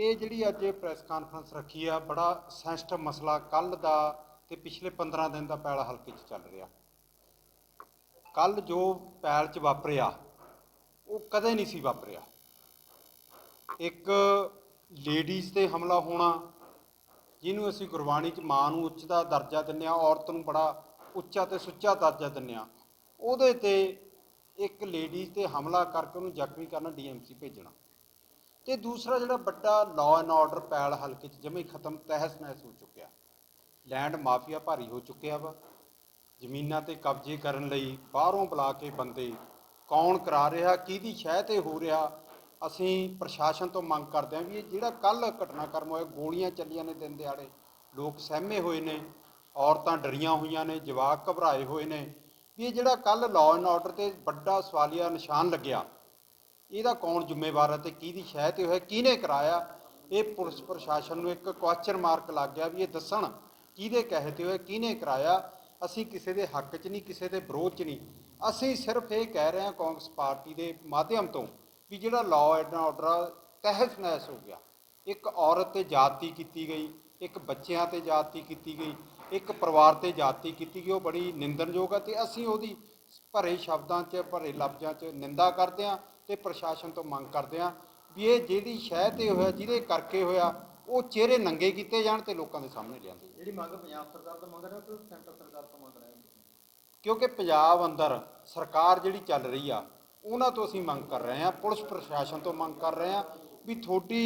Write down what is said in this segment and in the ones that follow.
ਇਹ ਜਿਹੜੀ ਅੱਜ ਪ੍ਰੈਸ ਕਾਨਫਰੰਸ ਰੱਖੀ ਆ, ਬੜਾ ਸੈਂਸਿਟਿਵ ਮਸਲਾ ਕੱਲ ਦਾ ਤੇ ਪਿਛਲੇ 15 ਦਿਨ ਦਾ ਪੈਲ ਹਲਕੇ 'ਚ ਚੱਲ ਰਿਹਾ। ਕੱਲ ਜੋ ਪੈਲ 'ਚ ਵਾਪਰਿਆ, ਉਹ ਕਦੇ ਨਹੀਂ ਸੀ ਵਾਪਰਿਆ। ਇੱਕ ਲੇਡੀਜ਼ ਤੇ ਹਮਲਾ ਹੋਣਾ, ਜਿਹਨੂੰ ਅਸੀਂ ਗੁਰਬਾਣੀ 'ਚ ਮਾਂ ਨੂੰ ਉੱਚ ਦਾ ਦਰਜਾ ਦਿੰਨੇ ਆ ਔਰਤ ਨੂੰ ਬੜਾ ਉੱਚਾ ਤੇ ਸੁੱਚਾ ਦਰਜਾ ਦਿੰਨੇ ਆ ਉਹਦੇ ਤੇ ਇੱਕ ਲੇਡੀਜ਼ ਤੇ ਹਮਲਾ ਕਰਕੇ ਉਹਨੂੰ ਜ਼ਖਮੀ ਕਰਨਾ ਡੀਐਮਸੀ ਭੇਜਣਾ। ਤੇ ਦੂਸਰਾ ਜਿਹੜਾ ਵੱਡਾ ਲਾਅ ਐਂਡ ਆਰਡਰ ਪੈਲ ਹਲਕੇ 'ਚ ਜਮੇ ਖਤਮ, ਤਹਿਸ ਨਹਿਸ ਹੋ ਚੁੱਕਿਆ। ਲੈਂਡ ਮਾਫੀਆ ਭਾਰੀ ਹੋ ਚੁੱਕਿਆ ਵਾ। ਜ਼ਮੀਨਾਂ ਤੇ ਕਬਜ਼ੇ ਕਰਨ ਲਈ ਬਾਹਰੋਂ ਬੁਲਾ ਕੇ ਬੰਦੇ ਕੌਣ ਕਰਾ ਰਿਹਾ, ਕਿਹਦੀ ਸ਼ਹਿ ਤੇ ਹੋ ਰਿਹਾ, ਅਸੀਂ ਪ੍ਰਸ਼ਾਸਨ ਤੋਂ ਮੰਗ ਕਰਦੇ ਹਾਂ ਵੀ ਇਹ ਜਿਹੜਾ ਕੱਲ ਘਟਨਾਕ੍ਰਮ ਹੋਇਆ, ਗੋਲੀਆਂ ਚੱਲੀਆਂ ਨੇ ਦਿਨ ਦਿਹਾੜੇ, ਲੋਕ ਸਹਿਮੇ ਹੋਏ ਨੇ, ਔਰਤਾਂ ਡਰੀਆਂ ਹੋਈਆਂ ਨੇ, ਜਵਾਕ ਘਬਰਾਏ ਹੋਏ ਨੇ। ਵੀ ਇਹ ਜਿਹੜਾ ਕੱਲ ਲਾਅ ਐਂਡ ਆਰਡਰ ਤੇ ਵੱਡਾ ਸਵਾਲੀਆ ਨਿਸ਼ਾਨ ਲੱਗਿਆ ਇਹਦਾ ਕੌਣ ਜ਼ਿੰਮੇਵਾਰ ਹੈ ਤੇ ਕਿਹਦੀ ਸ਼ਹਿ ਤੇ ਹੋਇਆ ਕਿਹਨੇ ਕਰਾਇਆ? ਇਹ ਪੁਲਿਸ ਪ੍ਰਸ਼ਾਸਨ ਨੂੰ ਇੱਕ ਕੁਐਸਚਨ ਮਾਰਕ ਲੱਗ ਗਿਆ ਵੀ ਇਹ ਦੱਸਣ ਕਿਹਦੇ ਕਹੇ ਤੇ ਹੋਇਆ ਕਿਹਨੇ ਕਰਾਇਆ? ਅਸੀਂ ਕਿਸੇ ਦੇ ਹੱਕ 'ਚ ਨਹੀਂ, ਕਿਸੇ ਦੇ ਵਿਰੋਧ 'ਚ ਨਹੀਂ। ਅਸੀਂ ਸਿਰਫ ਇਹ ਕਹਿ ਰਹੇ ਹਾਂ ਕਾਂਗਰਸ ਪਾਰਟੀ ਦੇ ਮਾਧਿਅਮ ਤੋਂ ਵੀ ਜਿਹੜਾ ਲਾਅ ਐਂਡ ਆਰਡਰ ਤਹਿਸ ਨਹਿਸ ਹੋ ਗਿਆ। ਇੱਕ ਔਰਤ ਤੇ ਜਾਤੀ ਕੀਤੀ ਗਈ, ਇੱਕ ਬੱਚਿਆਂ ਤੇ ਜਾਤੀ ਕੀਤੀ ਗਈ, ਇੱਕ ਪਰਿਵਾਰ ਤੇ ਜਾਤੀ ਕੀਤੀ ਗਈ, ਉਹ ਬੜੀ ਨਿੰਦਣਯੋਗ ਹੈ ਤੇ ਅਸੀਂ ਉਹਦੀ ਭਰੇ ਸ਼ਬਦਾਂ 'ਚ, ਭਰੇ ਲਫ਼ਜ਼ਾਂ 'ਚ ਨਿੰਦਾ ਕਰਦੇ ਹਾਂ। ਤੇ ਪ੍ਰਸ਼ਾਸਨ ਤੋਂ ਮੰਗ ਕਰਦੇ ਹਾਂ ਵੀ ਇਹ ਜਿਹਦੀ ਸ਼ਹਿ ਤੇ ਹੋਇਆ ਜਿਹਦੇ ਕਰਕੇ ਹੋਇਆ ਉਹ ਚਿਹਰੇ ਨੰਗੇ ਕੀਤੇ ਜਾਣ ਤੇ ਲੋਕਾਂ ਦੇ ਸਾਹਮਣੇ ਲਿਆਂਦੇ ਜਾਣ। ਜਿਹੜੀ ਮੰਗ ਪੰਜਾਬ ਸਰਕਾਰ ਤੋਂ ਮੰਗ ਰਹੇ ਹੋ ਕਿ ਸੈਂਟਰ ਸਰਕਾਰ ਤੋਂ ਮੰਗ ਰਹੇ ਹੋ ਕਿਉਂਕਿ ਪੰਜਾਬ ਅੰਦਰ ਸਰਕਾਰ ਜਿਹੜੀ ਚੱਲ ਰਹੀ ਆ ਉਹਨਾਂ ਤੋਂ ਅਸੀਂ ਮੰਗ ਕਰ ਰਹੇ ਹਾਂ ਪੁਲਿਸ ਪ੍ਰਸ਼ਾਸਨ ਤੋਂ ਮੰਗ ਕਰ ਰਹੇ ਹਾਂ ਵੀ ਤੁਹਾਡੀ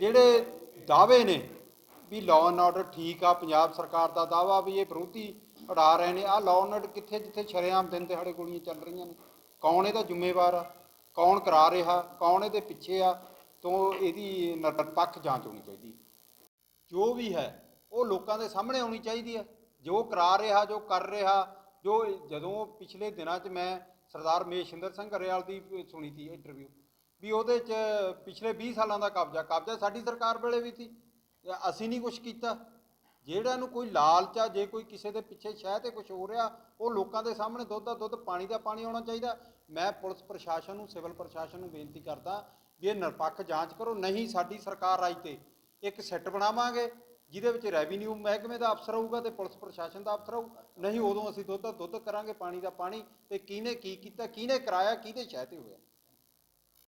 ਜਿਹੜੇ ਦਾਅਵੇ ਨੇ ਵੀ ਲਾਅ ਐਂਡ ਆਰਡਰ ਠੀਕ ਆ ਪੰਜਾਬ ਸਰਕਾਰ ਦਾ ਦਾਵਾ ਵੀ ਇਹ ਵਿਰੋਧੀ ਉਡਾ ਰਹੇ ਨੇ ਆ ਲਾਅ ਐਂਡ ਆਰਡਰ ਕਿੱਥੇ ਜਿੱਥੇ ਸ਼ਰੇਆਮ ਦਿਨ ਦਿਹਾੜੇ ਗੋਲੀਆਂ ਚੱਲ ਰਹੀਆਂ ਨੇ ਕੌਣ ਇਹਦਾ ਜ਼ਿੰਮੇਵਾਰ ਆ? ਕੌਣ ਕਰਾ ਰਿਹਾ? ਕੌਣ ਇਹਦੇ ਪਿੱਛੇ ਆ? ਤੋਂ ਇਹਦੀ ਨਿਰਪੱਖ ਜਾਂਚ ਹੋਣੀ ਚਾਹੀਦੀ। ਜੋ ਵੀ ਹੈ, ਉਹ ਲੋਕਾਂ ਦੇ ਸਾਹਮਣੇ ਆਉਣੀ ਚਾਹੀਦੀ ਹੈ। ਜੋ ਕਰਾ ਰਿਹਾ, ਜੋ ਕਰ ਰਿਹਾ, ਜੋ ਜਦੋਂ ਪਿਛਲੇ ਦਿਨਾਂ 'ਚ ਮੈਂ ਸਰਦਾਰ ਮੇਸ਼ਿੰਦਰ ਸਿੰਘ ਗਰੇਵਾਲ ਦੀ ਸੁਣੀ ਸੀ ਇੰਟਰਵਿਊ ਵੀ ਉਹਦੇ 'ਚ ਪਿਛਲੇ 20 ਸਾਲਾਂ ਦਾ ਕਬਜ਼ਾ ਕਬਜ਼ਾ ਸਾਡੀ ਸਰਕਾਰ ਵੇਲੇ ਵੀ ਸੀ। ਅਸੀਂ ਨਹੀਂ ਕੁਝ ਕੀਤਾ। ਜਿਹੜਾ ਨੂੰ ਕੋਈ ਲਾਲਚਾ ਜੇ ਕੋਈ ਕਿਸੇ ਦੇ ਪਿੱਛੇ ਸ਼ਹਿ ਤੇ ਕੁਝ ਹੋ ਰਿਹਾ, ਉਹ ਲੋਕਾਂ ਦੇ ਸਾਹਮਣੇ ਦੁੱਧ ਦਾ ਦੁੱਧ, ਪਾਣੀ ਦਾ ਪਾਣੀ ਆਉਣਾ ਚਾਹੀਦਾ। ਮੈਂ ਪੁਲਿਸ ਪ੍ਰਸ਼ਾਸਨ ਨੂੰ, ਸਿਵਲ ਪ੍ਰਸ਼ਾਸਨ ਨੂੰ ਬੇਨਤੀ ਕਰਦਾ ਵੀ ਇਹ ਨਿਰਪੱਖ ਜਾਂਚ ਕਰੋ, ਨਹੀਂ ਸਾਡੀ ਸਰਕਾਰ ਰਾਜ ਤੇ ਇੱਕ ਸੈੱਟ ਬਣਾਵਾਂਗੇ, ਜਿਹਦੇ ਵਿੱਚ ਰੈਵਨਿਊ ਮਹਿਕਮੇ ਦਾ ਅਫਸਰ ਹੋਊਗਾ ਤੇ ਪੁਲਿਸ ਪ੍ਰਸ਼ਾਸਨ ਦਾ ਅਫਸਰ ਹੋਊ ਨਹੀਂ, ਉਦੋਂ ਅਸੀਂ ਦੁੱਧ ਦਾ ਦੁੱਧ ਕਰਾਂਗੇ, ਪਾਣੀ ਦਾ ਪਾਣੀ, ਤੇ ਕਿਹਨੇ ਕੀ ਕੀਤਾ, ਕਿਹਨੇ ਕਰਾਇਆ, ਕਿਹਦੇ ਸ਼ਹਿ ਤੇ ਹੋਇਆ।